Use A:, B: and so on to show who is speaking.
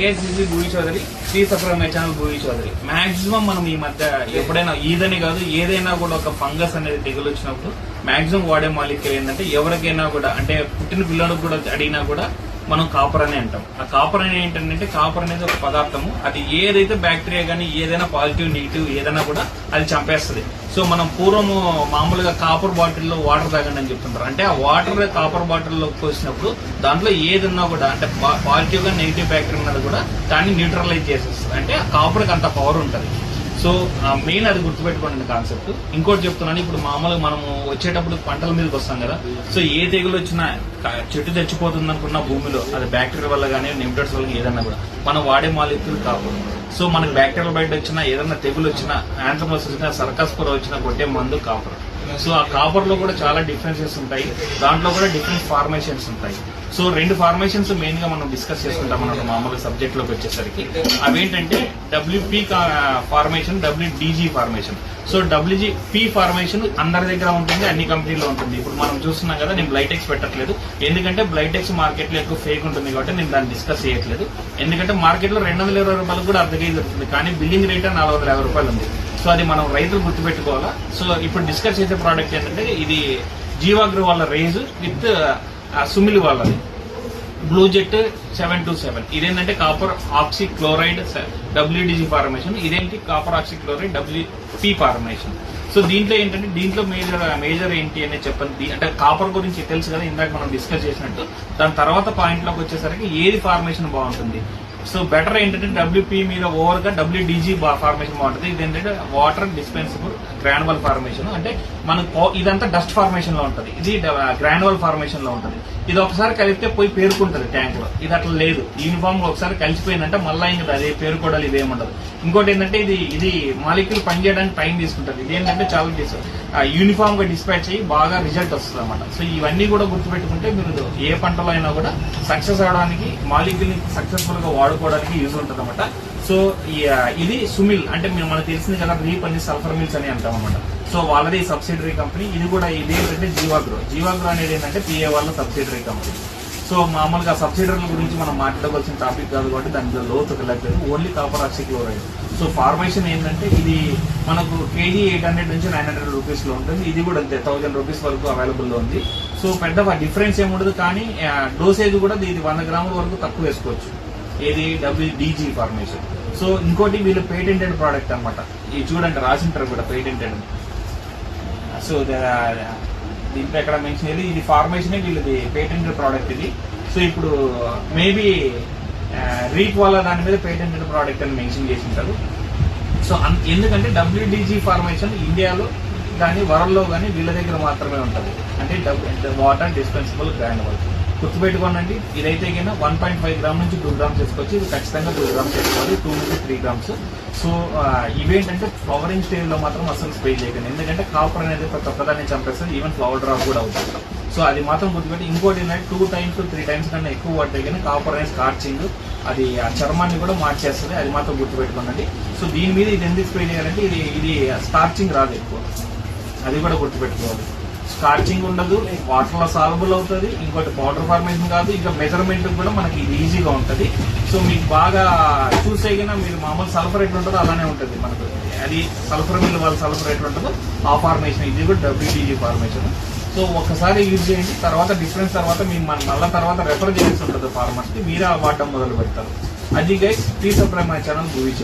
A: AICC Bhuyi Chaudhari Shri Safaramma channel Bhuyi Chaudhari maximum మనం ఈ మధ్య ఎప్పుడైనా ఈదని కాదు ఏదైనా కూడా ఒక ఫంగస్ అనేది దిగులు వచ్చినప్పుడు మాక్సిమం వాడే మాలిక్యులు ఏంటంటే ఎవరికైనా కూడా అంటే పుట్టిన పిల్లలకు కూడా అడిగినా కూడా మనం కాపర్ అని అంటాం. ఆ కాపర్ అనేది ఏంటంటే కాపర్ అనేది ఒక పదార్థము. అది ఏదైతే బ్యాక్టీరియా కానీ ఏదైనా పాజిటివ్ నెగిటివ్ ఏదైనా కూడా అది చంపేస్తుంది. సో మనం పూర్వము మామూలుగా కాపర్ బాటిల్లో వాటర్ తాగండి అని చెప్తుంటారు. అంటే ఆ వాటర్ కాపర్ బాటిల్లో పోసినప్పుడు దాంట్లో ఏదన్నా కూడా అంటే పాజిటివ్గా నెగిటివ్ బ్యాక్టీరియా ఉన్నది కూడా దాన్ని న్యూట్రలైజ్ చేసేస్తుంది. అంటే ఆ కాపర్కి అంత పవర్ ఉంటుంది. సో మెయిన్ అది గుర్తుపెట్టుకోండి కాన్సెప్ట్ ఇంకోటి చెప్తున్నాను ఇప్పుడు మామూలుగా మనము వచ్చేటప్పుడు పంటల మీదకి వస్తాం కదా. సో ఏ తెగులు వచ్చినా చెట్టు తెచ్చిపోతుంది అనుకున్న భూమిలో అది బ్యాక్టీరియా వల్ల కానీ నిమిటర్స్ వల్ల ఏదన్నా కూడా మనం వాడే మాలిక్యూల్ కాకూడదు సో మనకి బ్యాక్టీరియల్ బయట వచ్చినా ఏదన్నా తెగులు వచ్చినా యాంథమస్ వచ్చినా సర్కస్ పొర వచ్చినా కొట్టే మందు కాపర్ సో ఆ కాపర్లో కూడా చాలా డిఫరెన్సెస్ ఉంటాయి. దాంట్లో కూడా డిఫరెంట్ ఫార్మేషన్స్ ఉంటాయి. సో రెండు ఫార్మేషన్స్ మెయిన్గా మనం డిస్కస్ చేసుకుంటాం మన మామూలు సబ్జెక్ట్లోకి వచ్చేసరికి. అవేంటంటే WP formation WDG formation so WG P formation అందరి దగ్గర ఉంటుంది అన్ని కంపెనీలో ఉంటుంది. ఇప్పుడు మనం చూస్తున్నాం కదా నేను బ్లైటెక్స్ పెట్టట్లేదు. ఎందుకంటే బ్లైటెక్స్ మార్కెట్లో ఎక్కువ ఫేక్ ఉంటుంది కాబట్టి నేను దాన్ని డిస్కస్ చేయట్లేదు. ఎందుకంటే మార్కెట్లో రెండు వందల ఇరవై రూపాయలు కూడా అర్ధ కేజీ దొరుకుతుంది కానీ బిల్లింగ్ రేట్ నాలుగు వందల యాభై రూపాయలు ఉంది. సో అది మనం రైతులు గుర్తుపెట్టుకోవాలా? సో ఇప్పుడు డిస్కస్ చేసే ప్రోడక్ట్ ఏంటంటే ఇది జీవాగ్రో వాళ్ళ రేజ్ విత్ సుమిల్ వాళ్ళది. Blue jet seven two seven ఇదేంటంటే copper oxy chloride WDG formation ఇదేంటి? Copper oxy chloride WP formation so దీంట్లో ఏంటంటే దీంట్లో మేజర్ మేజర్ ఏంటి అనేది చెప్పండి. అంటే కాపర్ గురించి తెలుసు కదా ఇందాక మనం డిస్కస్ చేసినట్టు. దాని తర్వాత పాయింట్లోకి వచ్చేసరికి ఏది ఫార్మేషన్ బాగుంటుంది? సో బెటర్ ఏంటంటే డబ్ల్యూపీ మీద ఓవర్గా డబ్ల్యూడీజీ ఫార్మేషన్ బాగుంటుంది. ఇది ఏంటంటే వాటర్ డిస్పెన్సిబుల్ గ్రానువల్ ఫార్మేషన్ అంటే మనకు ఇదంతా డస్ట్ ఫార్మేషన్లో ఉంటుంది. ఇది గ్రానువల్ ఫార్మేషన్లో ఉంటుంది. ఇది ఒకసారి కలిపితే పోయి పేరుకుంటది ట్యాంక్లో. ఇది అట్లా లేదు. యూనిఫామ్ ఒకసారి కలిసిపోయిందంటే మళ్ళీ ఇంకా అదే పేరుకోవడాలు ఇదేముండదు ఇంకోటి ఏంటంటే ఇది ఇది మాలిక్యూల్ పనిచేయడానికి టైం తీసుకుంటది. ఇది ఏంటంటే చాలా డిస్ యూనిఫామ్గా డిస్పాచ్ అయ్యి బాగా రిజల్ట్ వస్తుంది అనమాట సో ఇవన్నీ కూడా గుర్తుపెట్టుకుంటే మీరు ఏ పంటలో అయినా కూడా సక్సెస్ అవడానికి మాలిక్యూల్ సక్సెస్ఫుల్గా వాడుకోవడానికి యూజ్ ఉంటుంది అనమాట సో ఇది సుమిల్ అంటే మేము మనకు తెలిసింది కదా రీప్ అని సల్ఫర్ మిల్స్ అని అంటాం అనమాట సో వాళ్ళది సబ్సిడరీ కంపెనీ. ఇది కూడా ఇది ఏంటంటే జీవాగ్రో. జీవాగ్రో అనేది ఏంటంటే పిఏ వాళ్ళ సబ్సిడరీ కంపెనీ. సో మామూలుగా సబ్సిడరీల గురించి మనం మాట్లాడవలసిన టాపిక్ కాదు కాబట్టి దాంట్లో లోతు వెళ్ళట్లేదు only copper oxy chloride. So formation ఏంటంటే ఇది మనకు కేజీ ఎయిట్ హండ్రెడ్ నుంచి నైన్ హండ్రెడ్ రూపీస్లో ఉంటుంది. ఇది కూడా అంతే థౌసండ్ రూపీస్ వరకు అవైలబుల్లో ఉంది. సో పెద్ద డిఫరెన్స్ ఏముండదు కానీ డోసేజ్ కూడా ఇది వంద గ్రాముల వరకు తక్కువ వేసుకోవచ్చు. ఏది? డబ్ల్యూడీజీ ఫార్మేషన్ సో ఇంకోటి వీళ్ళు పేటెంటెడ్ ప్రోడక్ట్ అన్నమాట. ఇది చూడండి రాసింటారు కూడా పేటెంటెడ్ సో దీంట్లో ఎక్కడ మెన్షన్ అయ్యేది ఇది ఫార్మేషన్ వీళ్ళది పేటెంటెడ్ ప్రోడక్ట్ ఇది. సో ఇప్పుడు మేబీ రీప్ వల్ల దాని మీద పేటెంటెడ్ ప్రోడక్ట్ అని మెన్షన్ చేసి ఉంటారు సో అన్- ఎందుకంటే డబ్ల్యూడీజీ ఫార్మేషన్ ఇండియాలో కానీ వరల్డ్లో కానీ వీళ్ళ దగ్గర మాత్రమే ఉంటుంది. అంటే వాటర్ డిస్పెన్సిబుల్ గ్రాండ్ గుర్తుపెట్టుకోనండి ఇదైతే కింద వన్ పాయింట్ ఫైవ్ గ్రామ్ నుంచి టూ గ్రామ్స్ వేసుకోవచ్చు ఇది ఖచ్చితంగా టూ గ్రామ్స్ వేసుకోవాలి టూ నుంచి త్రీ గ్రామ్స్ సో ఇవేంటంటే ఫ్లవరింగ్ స్టేజ్లో మాత్రం అసలు స్ప్రే చేయకండి. ఎందుకంటే కాపర్ అనేది ప్రతి ఒక్కదాన్ని చంపేస్తుంది ఈవెన్ ఫ్లవర్ డ్రాప్ కూడా అవుతుంది. సో అది మాత్రం గుర్తుపెట్టి ఇంకోటి ఏంటంటే టూ టైమ్స్ త్రీ టైమ్స్ కన్నా ఎక్కువ పడితే కానీ కాపర్ అనేది స్కార్చింగ్ అది ఆ చర్మాన్ని కూడా మార్చేస్తుంది అది మాత్రం గుర్తుపెట్టుకోనండి. సో దీని మీద ఇది ఎందుకు స్ప్రే చేయాలంటే ఇది ఇది స్టార్చింగ్ రాదు ఎక్కువ. అది కూడా గుర్తుపెట్టుకోవాలి. స్కార్చింగ్ ఉండదు వాటర్లో అవుతుంది ఇంకోటి పౌడర్ ఫార్మేషన్ కాదు ఇంకా మెజర్మెంట్ కూడా మనకి ఇది ఈజీగా ఉంటుంది. సో మీకు బాగా చూసే మీరు మామూలు సల్ఫర్ ఎట్లా ఉంటుందో అలానే ఉంటుంది మనకు. అది సల్ఫర్ మిల్ వాళ్ళ సల్ఫర్ ఎట్లా ఉంటుందో ఆ ఫార్మేషన్ ఇది కూడా డబ్ల్యూటీజీ ఫార్మేషన్. సో ఒకసారి యూజ్ చేయండి తర్వాత డిఫరెన్స్ తర్వాత మీకు మన మళ్ళీ తర్వాత రెఫర్ చేయాల్సి ఉంటుంది ఫార్మర్స్కి మీరే ఆ వాడడం మొదలు పెడతారు. అది guys please subscribe my channel Bhuvi